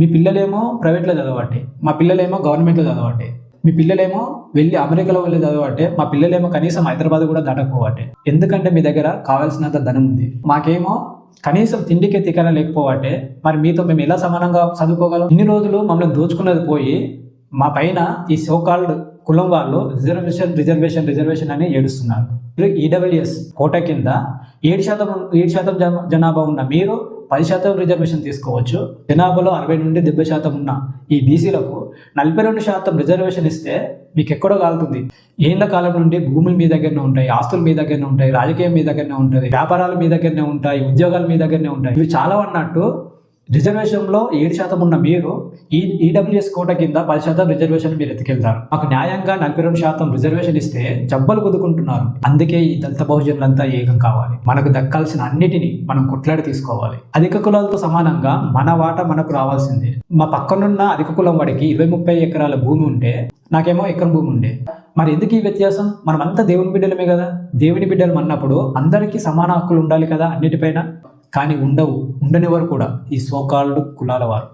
మీ పిల్లలేమో ప్రైవేట్లో చదవట్టే మా పిల్లలేమో గవర్నమెంట్లో చదవట్టే మీ పిల్లలేమో వెళ్ళి అమెరికాలో వెళ్ళి చదవట్టే మా పిల్లలేమో కనీసం హైదరాబాద్ కూడా దాటకపోవటే ఎందుకంటే మీ దగ్గర కావాల్సినంత ధనం ఉంది. మాకేమో కనీసం తిండికే తికన లేకపోవటే మరి మీతో మేము ఎలా సమానంగా చదువుకోగలం? ఇన్ని రోజులు మమ్మల్ని దోచుకున్నది పోయి మా పైన ఈ సోకాల్డ్ కులం వాళ్ళు రిజర్వేషన్ రిజర్వేషన్ రిజర్వేషన్ అని ఏడుస్తున్నారు. ఈడబ్ల్యూఎస్ కోట కింద ఏడు శాతం ఏడు శాతం జనాభా ఉన్న మీరు పది శాతం రిజర్వేషన్ తీసుకోవచ్చు. జనాభాలో అరవై నుండి డెబ్బై శాతం ఉన్న ఈ బీసీలకు నలభై రెండు శాతం రిజర్వేషన్ ఇస్తే మీకు ఎక్కడో కాలుతుంది. ఏళ్ళ కాలం నుండి భూములు మీ దగ్గరనే ఉంటాయి ఆస్తులు మీ దగ్గరనే ఉంటాయి రాజకీయం మీ దగ్గరనే ఉంటుంది వ్యాపారాలు మీ దగ్గరనే ఉంటాయి ఉద్యోగాలు మీ దగ్గరనే ఉంటాయి. ఇవి చాలా అన్నట్టు రిజర్వేషన్లో ఏడు శాతం ఉన్న మీరు ఈ ఈడబ్ల్యూఎస్ కోట కింద పది శాతం రిజర్వేషన్ మీరు ఎత్తుకెళ్తారు. మాకు న్యాయంగా నలభై రెండు శాతం రిజర్వేషన్ ఇస్తే జబ్బలు కుదుకుంటున్నారు. అందుకే ఈ దళిత బహుజనులంతా ఏకం కావాలి. మనకు దక్కాల్సిన అన్నిటిని మనం కొట్లాడి తీసుకోవాలి. అధిక కులాలతో సమానంగా మన వాట మనకు రావాల్సిందే. మా పక్కనున్న అధిక కులం వాడికి ఇరవై ముప్పై ఎకరాల భూమి ఉంటే నాకేమో ఎకరం భూమి ఉండే. మరి ఎందుకు ఈ వ్యత్యాసం? మనమంతా దేవుని బిడ్డలమే కదా. దేవుని బిడ్డలు అన్నప్పుడు అందరికీ సమాన హక్కులు ఉండాలి కదా అన్నిటిపైన? కానీ ఉండవు ఉండనివారు కూడా ఈ సోకాళ్ళు కులాల వారు.